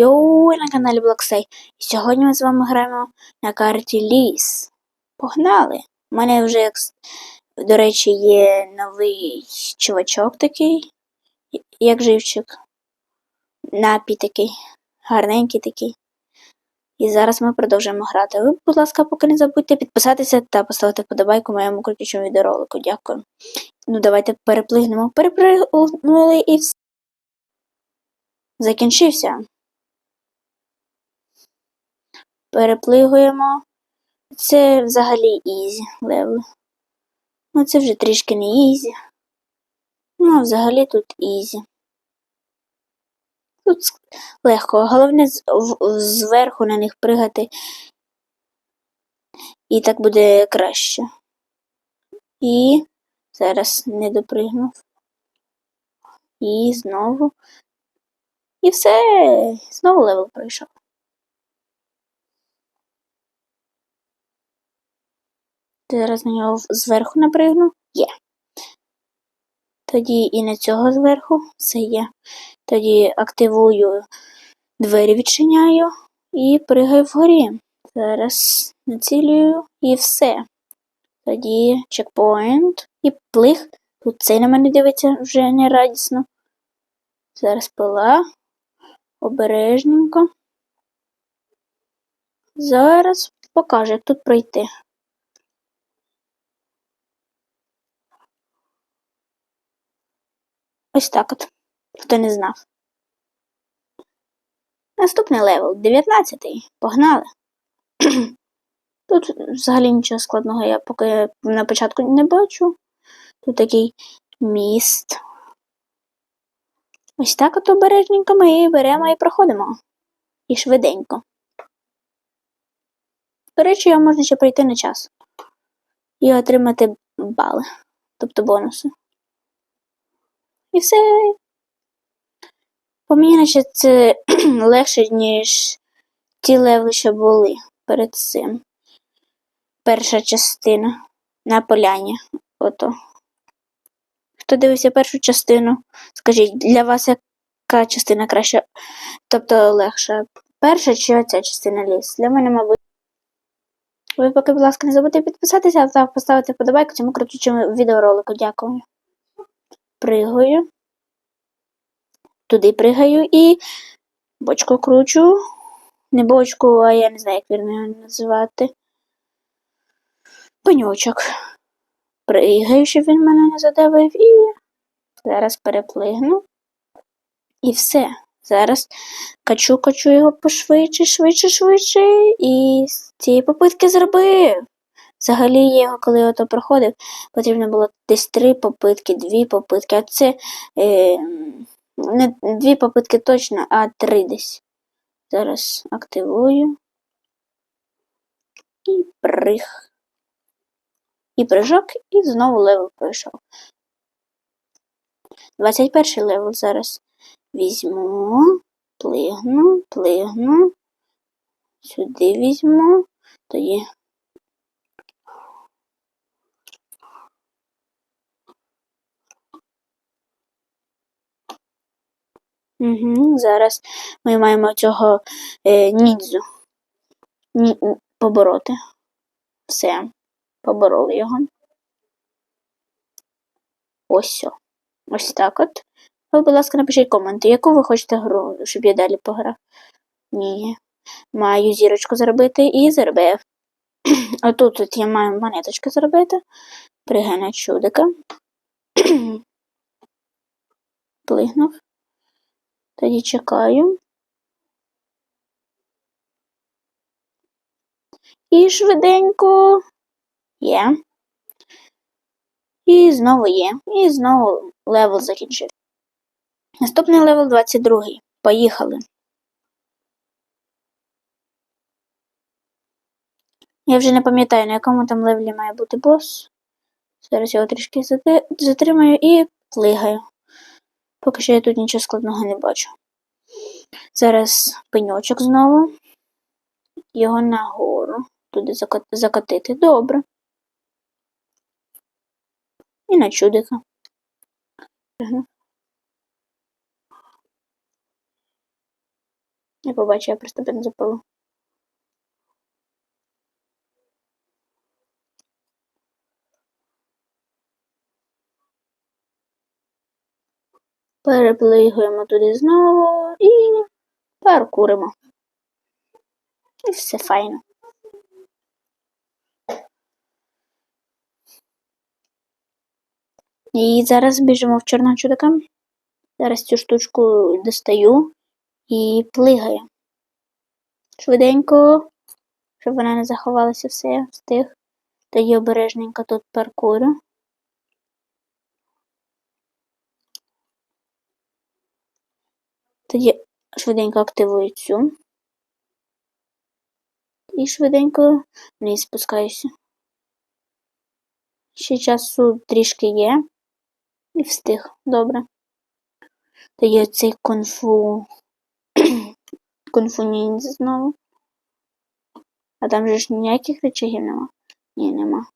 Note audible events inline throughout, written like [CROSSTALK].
Йоу, на каналі Блоксей. І сьогодні ми з вами граємо на карті Ліс. Погнали! У мене вже, до речі, є новий чувачок такий, як живчик. Напій такий, гарненький такий. І зараз ми продовжуємо грати. Ви, будь ласка, поки не забудьте підписатися та поставити вподобайку моєму крутючому відеоролику. Дякую. Ну, давайте переплигнемо. Переплигнули і все. Закінчився. Переплигуємо. Це взагалі ізі левел. Ну це вже трішки не ізі. Ну, а взагалі тут ізі. Тут легко. Головне зверху на них пригати. І так буде краще. І зараз не допригнув. І знову. І все. Знову левел пройшов. Зараз на нього зверху напригну. Є. Тоді і на цього зверху все є. Тоді активую двері відчиняю і пригаю вгорі. Зараз націлюю і все. Тоді чекпоінт і плих. Тут цей на мене дивиться вже не радісно. Зараз пила. Обережненько. Зараз покажу, як тут пройти. Ось так от. Хто не знав. Наступний левел 19. Погнали. [CLEARS THROAT] Тут взагалі нічого складного я поки на початку не бачу. Тут такий міст. Ось так от обережненько ми і беремо і проходимо. І швиденько. До речі, його можна ще пройти на час. І отримати бали, тобто бонуси. І все. По це [CLEARS THROAT] легше, ніж ті левели, що були перед цим. Перша частина на поляні. Ото. Хто дивився першу частину, скажіть, для вас яка частина краща, тобто легша? Перша чи оця частина ліс? Для мене, мабуть. Ви поки, будь ласка, не забудьте підписатися та поставити вподобайку цьому крутючому відеоролику. Дякую. Пригаю. Туди пригаю і бочку кручу. Не бочку, а я не знаю, як вірно його називати. Пеньочок. Пригаю, щоб він мене не задавив, і зараз переплигну. І все. Зараз качу, качу його пошвидше, швидше, швидше. І з цієї попитки зробив. Взагалі його, коли ото проходив, потрібно було десь три попитки, дві попитки, а це е, не дві попитки точно, а три десь. Зараз активую. І приг. І прыжок, і знову левел пройшов. 21 левел зараз візьму, плигну, плигну. Сюди візьму, тоді. Зараз ми маємо цього е, нідзу Ні, побороти. Все, побороли його. Ось. Ось так от. Ви, будь ласка, напишіть коменти, яку ви хочете гру, щоб я далі пограв. Ні. Маю зірочку зробити і зробив. [CLEARS THROAT] Отут от я маю монеточку зробити. Пригай чудика. [CLEARS THROAT] Плигнув. Тоді чекаю. І швиденько є. І знову є. І знову левел закінчив. Наступний левел 22. Поїхали. Я вже не пам'ятаю, на якому там левелі має бути бос. Зараз його трішки затримаю і плигаю. Поки що я тут нічого складного не бачу. Зараз пеньочок знову. Його нагору. Туди зака- закотити. Добре. І на чудика. Я побачив, я просто бензопилу. Переплигуємо туди знову і паркуримо. І все файно. І зараз біжимо в чорного чудака. Зараз цю штучку достаю і плигаю. Швиденько, щоб вона не заховалася все, встиг. Тоді обережненько тут паркурю. Тоді швиденько активую цю. І швиденько вниз спускаюся. Ще часу трішки є. І встиг. Добре. Тоді оцей конфу. конфу ніндзя знову. А там же ж ніяких речагів нема. Ні, нема.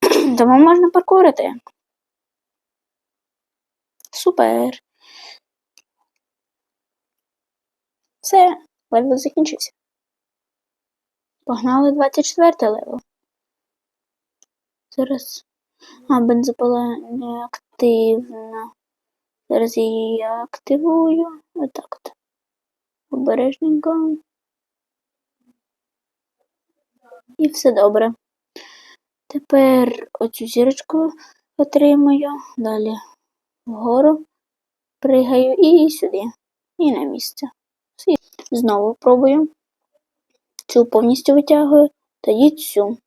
[CLEARS THROAT] Тому можна паркурити. Супер. Все, левел закінчився. Погнали 24 левел. Зараз. А, бензопила не активна. Зараз її активую. Отак от. Обережненько. І все добре. Тепер оцю зірочку отримую. Далі вгору пригаю і сюди. І на місце. Знову пробую. Цю повністю витягую, тоді цю.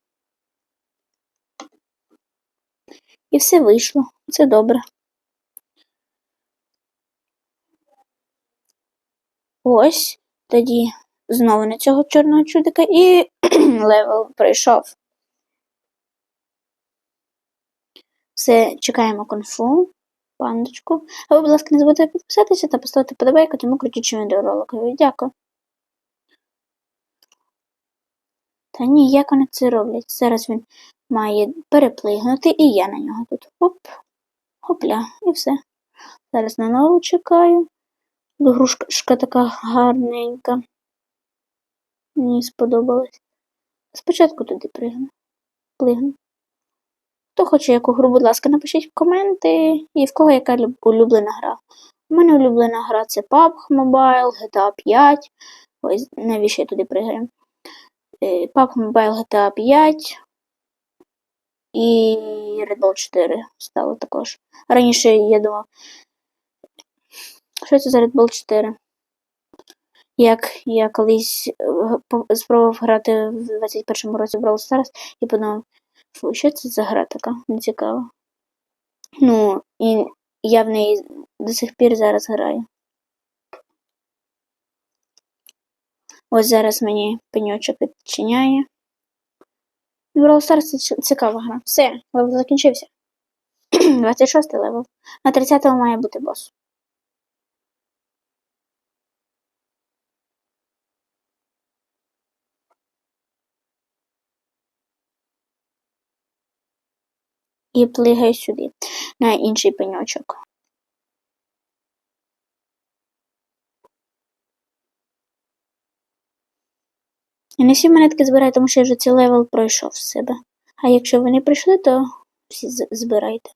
І все вийшло. Це добре. Ось тоді знову на цього чорного чудика і [CLEARS THROAT] левел пройшов. Все, чекаємо конфу, пандочку. А ви, будь ласка, не забудьте підписатися та поставити подобайку, тому крутючим відеороликові. Дякую. Та ні, як вони це роблять? Зараз він має переплигнути, і я на нього тут. Оп, хопля, і все. Зараз на нову чекаю. Грушка така гарненька. Мені сподобалось. Спочатку туди пригну. Плигну. Хто хоче яку гру, будь ласка, напишіть в коменти і в кого яка улюблена гра. У мене улюблена гра це PUBG Mobile, GTA 5. Ось навіщо я туди пригаю. Е, PUBG Mobile GTA 5 і Red Bull 4 стало також. Раніше я думав, що це за Red Bull 4? Як я колись е, спробував грати в 21-му році в Brawl Stars і подумав, фу, що це за гра така? Нецікава. Ну, і я в неї до сих пір зараз граю. Ось зараз мені пеньочок відчиняє. Brawl Stars це цікава гра. Все, левел закінчився. [CLEARS THROAT] 26 левел. На 30-му має бути бос. І плигай сюди, на інший пеньочок. І не всі монетки збираю, тому що я вже цей левел пройшов з себе. А якщо ви не прийшли, то всі збирайте.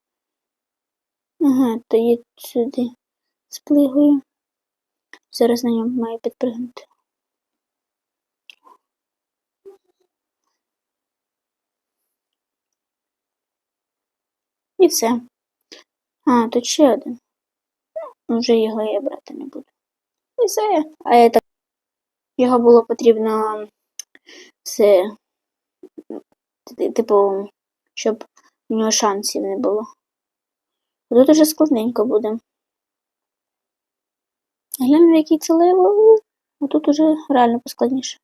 Ага, то я сюди сплигую. Зараз на ньому маю підпригнути. І все. А, тут ще один. Вже його я брати не буду. І все. А я так його було потрібно все, типу, щоб у нього шансів не було. Тут уже складненько буде. Гляну, який це левел, а тут уже реально поскладніше.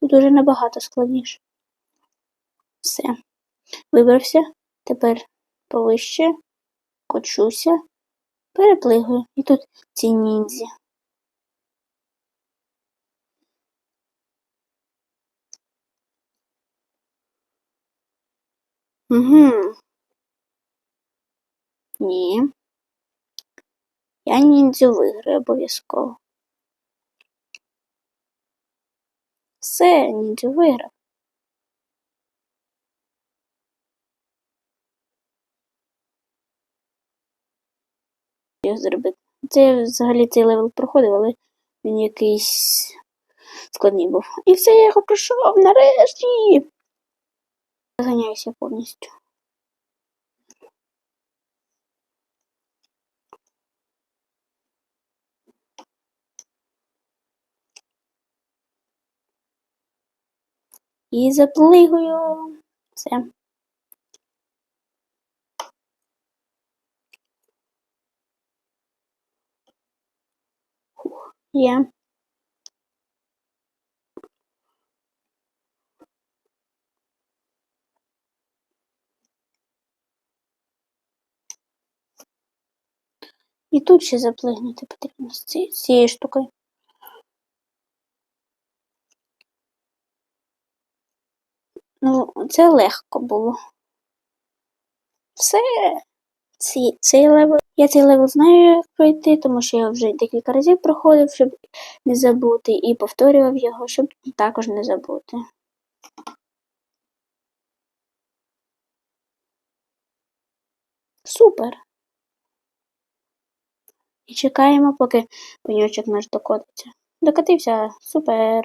Тут уже набагато складніше. Все. Вибрався. Тепер повище кочуся, переплигую. І тут ці ніндзі. Угу. Ні. Я ніндзю виграю обов'язково. Все, ніч виграв. Зробити. Це я взагалі цей левел проходив, але він якийсь складний був. І все, я його пройшов нарешті. Заганяюся повністю. І заплигую. Все. Фух, Є. І тут ще заплигнути потрібно з ці- з цією штукою. Ну, це легко було. Все. Ці, цей левел. Я цей левел знаю, як пройти, тому що я вже декілька разів проходив, щоб не забути, і повторював його, щоб також не забути. Супер. І чекаємо, поки пеньочок наш докотиться. Докотився, супер.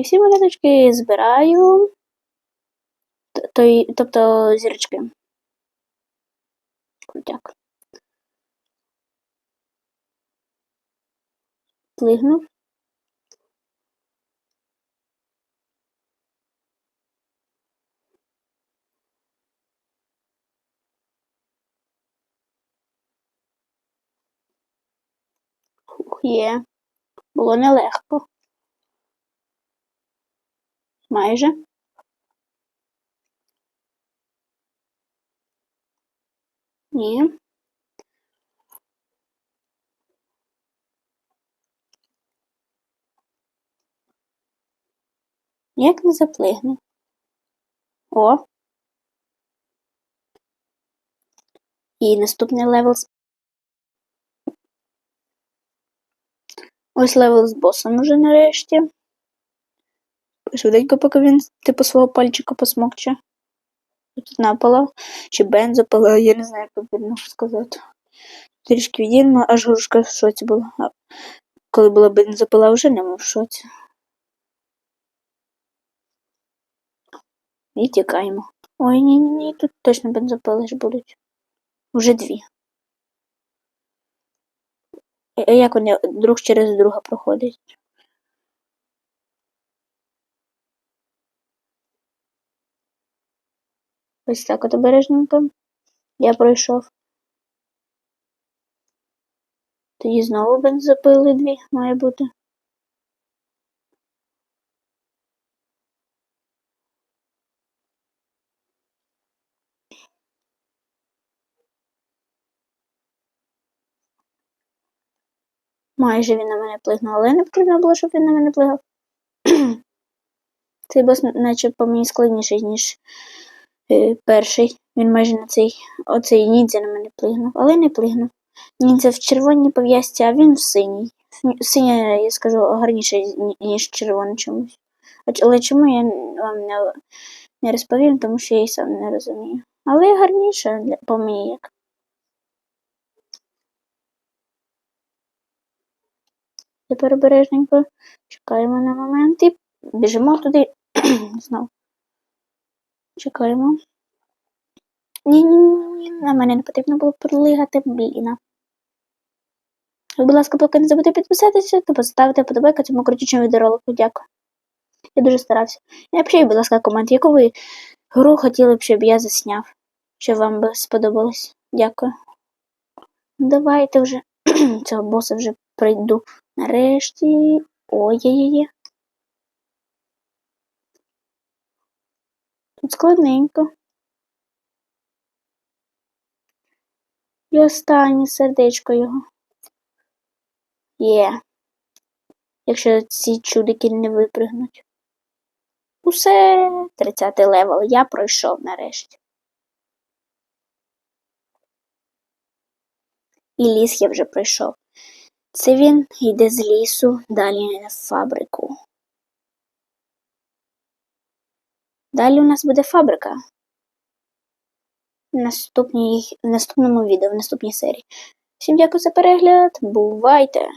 І всі монеточки збираю. Тобто зірочки. Крутяк. Плигнув. Фух, є. Було нелегко. Майже. Ні. Як не заплигну. О. І наступний левел. Ось левел з босом уже нарешті. Швиденько, поки він типу свого пальчика посмокче. Тут напала. Чи бензопила, я не знаю, як правильно сказати. Трішки відіймо, аж грушка в шоці була. А коли була бензопила, вже не в шоці. І тікаємо. Ой, ні, ні, ні, тут точно бензопили ж будуть. Уже дві. Е, Як вони друг через друга проходять? Ось так от обережненько. Я пройшов. Тоді знову бензопили дві має бути. Майже він на мене плигнув, але не потрібно було, щоб він на мене плигав. [CLEARS THROAT] Цей бос наче по мені складніший, ніж перший. Він майже на цей оцей ніндзя на мене плигнув, але не плигнув. Ніндзя в червоній пов'язці, а він в синій. Синя- я скажу, гарніше, ніж червона чомусь. Але чому я вам не, не розповім, тому що я і сам не розумію. Але гарніше для, по мені як. Тепер обережненько чекаємо на момент і біжимо туди [CLEARS THROAT] знову. Чекаємо. Ні, ні, ні, ні, на мене не потрібно було прилигати, блін. Ви, будь ласка, поки не забудьте підписатися та поставити подобайку цьому крутючому відеоролику. Дякую. Я дуже старався. І напишіть, будь ласка, комент, яку ви гру хотіли б, щоб я засняв, що вам би сподобалось. Дякую. Давайте вже [CLEARS THROAT] цього боса вже прийду. Нарешті. Ой-є-є. Тут складненько. І останнє сердечко його. Є. Якщо ці чудики не випригнуть. Усе 30 левел. Я пройшов нарешті. І ліс я вже пройшов. Це він йде з лісу далі на фабрику. Далі у нас буде фабрика. В в наступному відео, в наступній серії. Всім дякую за перегляд. Бувайте!